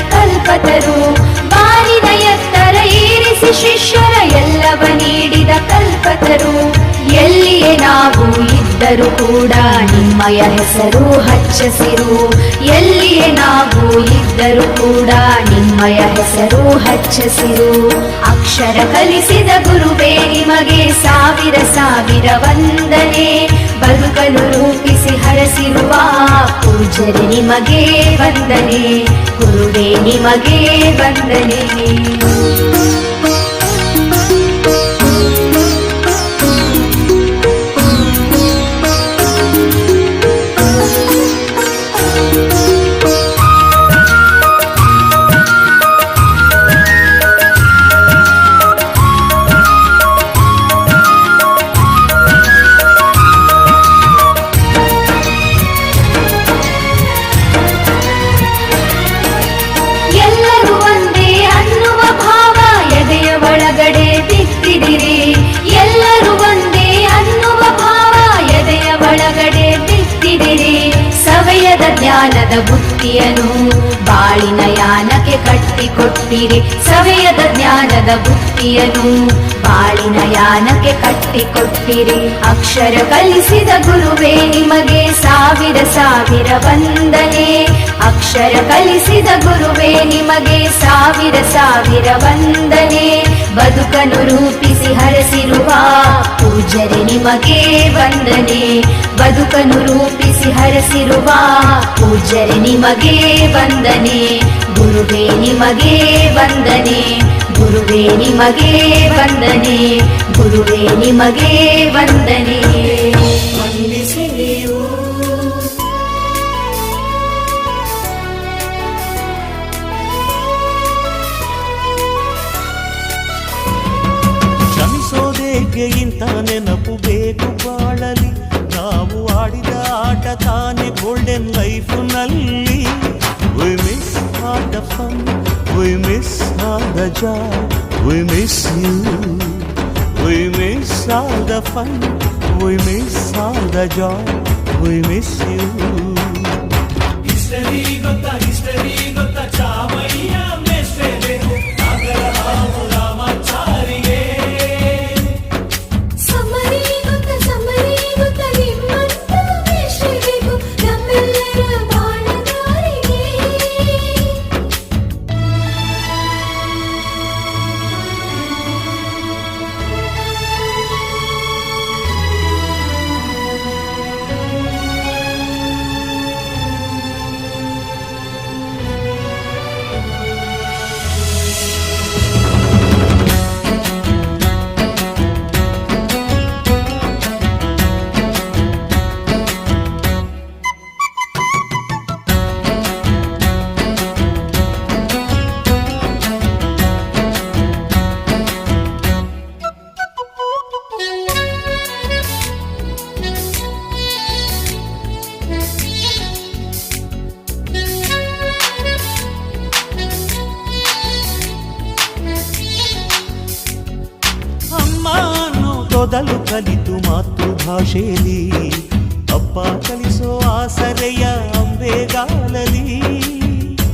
ಕಲ್ಪತರು. ಬಾರಿದ ಎತ್ತರ ಏರಿಸಿ ಶಿಷ್ಯರ ಎಲ್ಲವ ನೀಡಿದ ಕಲ್ಪತರು. ಎಲ್ಲಿಯೇ ನಾವು ಇದ್ದರೂ ಕೂಡ ನಿಮ್ಮಯ ಹೆಸರು ಹಚ್ಚಸಿರು. ಎಲ್ಲಿಯೇ ನಾವು ಇದ್ದರೂ ಕೂಡ ನಿಮ್ಮಯ ಹೆಸರು ಹಚ್ಚಸಿರು. ಅಕ್ಷರ ಕಲಿಸಿದ ಗುರುವೇ ನಿಮಗೆ ಸಾವಿರ ಸಾವಿರ ವಂದನೆ. ಬದುಕಲು ರೂಪಿಸಿ ಹರಸಿರುವ ಪೂಜರೆ ನಿಮಗೆ ವಂದನೆ. ಗುರುವೇ ನಿಮಗೆ ವಂದನೆ. ಜ್ಞಾನದ ಬುತ್ತಿಯನು ಬಾಳಿನ ಯಾನಕ್ಕೆ ಕಟ್ಟಿಕೊಟ್ಟಿರಿ. ಸವೆಯದ ಜ್ಞಾನದ ಬುತ್ತಿಯನು ಬಾಳಿನ ಯಾನಕ್ಕೆ ಕಟ್ಟಿಕೊಟ್ಟಿರಿ. ಅಕ್ಷರ ಕಲಿಸಿದ ಗುರುವೇ, ನಿಮಗೆ ಸಾವಿರ ಸಾವಿರ ವಂದನೆ. ಅಕ್ಷರ ಕಲಿಸಿದ ಗುರುವೇ, ನಿಮಗೆ ಸಾವಿರ ಸಾವಿರ ವಂದನೆ. ಬದುಕನ್ನು ರೂಪಿಸಿ ಹರಸಿರುವ ಪೂಜರೆ ನಿಮಗೆ ವಂದನೆ. ಬದುಕನ್ನು ರೂಪಿಸಿ ಹರಸಿರುವ ಪೂಜರೆ ನಿಮಗೆ ವಂದನೆ. ಗುರುವೇ, ನಿಮಗೆ ವಂದನೆ. ಗುರುವೇ, ನಿಮಗೆ ವಂದನೆ. ಗುರುವೇ, ನಿಮಗೆ ವಂದನೆ. ಕ್ಷಮಿಸೋದೇಗೆ ನೆನಪು ಬೇಕು ಬಾಳಲಿ? ತಾನೇ ಗೋಲ್ಡನ್ ಲೈಫ್ನಲ್ಲಿ we miss all the fun we miss all the joy we miss you we miss all the fun we miss all the joy we miss you ಮೊದಲು ಕಲಿತು ಮಾತೃಭಾಷೆಯಲ್ಲಿ ಅಪ್ಪ ಕಲಿಸೋ ಆಸರೆಯ ಅಂಬೆಗಾಲ